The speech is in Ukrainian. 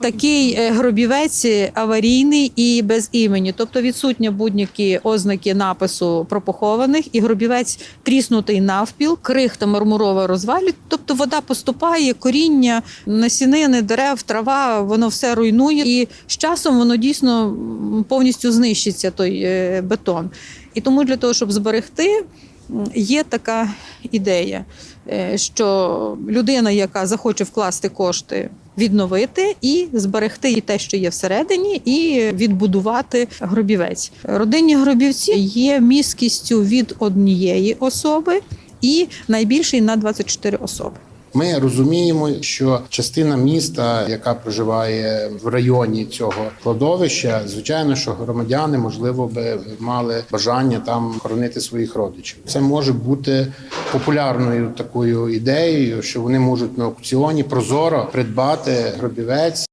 Такий е, гробівець аварійний і без імені, тобто відсутні будь-які ознаки напису про похованих, і гробівець тріснутий навпіл, крихта мармурова розвалює. Тобто вода поступає, коріння, насінини, дерев, трава, воно все руйнує, і з часом воно дійсно повністю знищиться той е, бетон. І тому для того, щоб зберегти, є така ідея, е, що людина, яка захоче вкласти кошти, відновити і зберегти і те, що є всередині, і відбудувати гробівець. Родинні гробівці є міськістю від однієї особи і найбільший на 24 особи. Ми розуміємо, що частина міста, яка проживає в районі цього кладовища, звичайно, що громадяни можливо би мали бажання там хоронити своїх родичів. Це може бути популярною такою ідеєю, що вони можуть на аукціоні прозоро придбати гробівець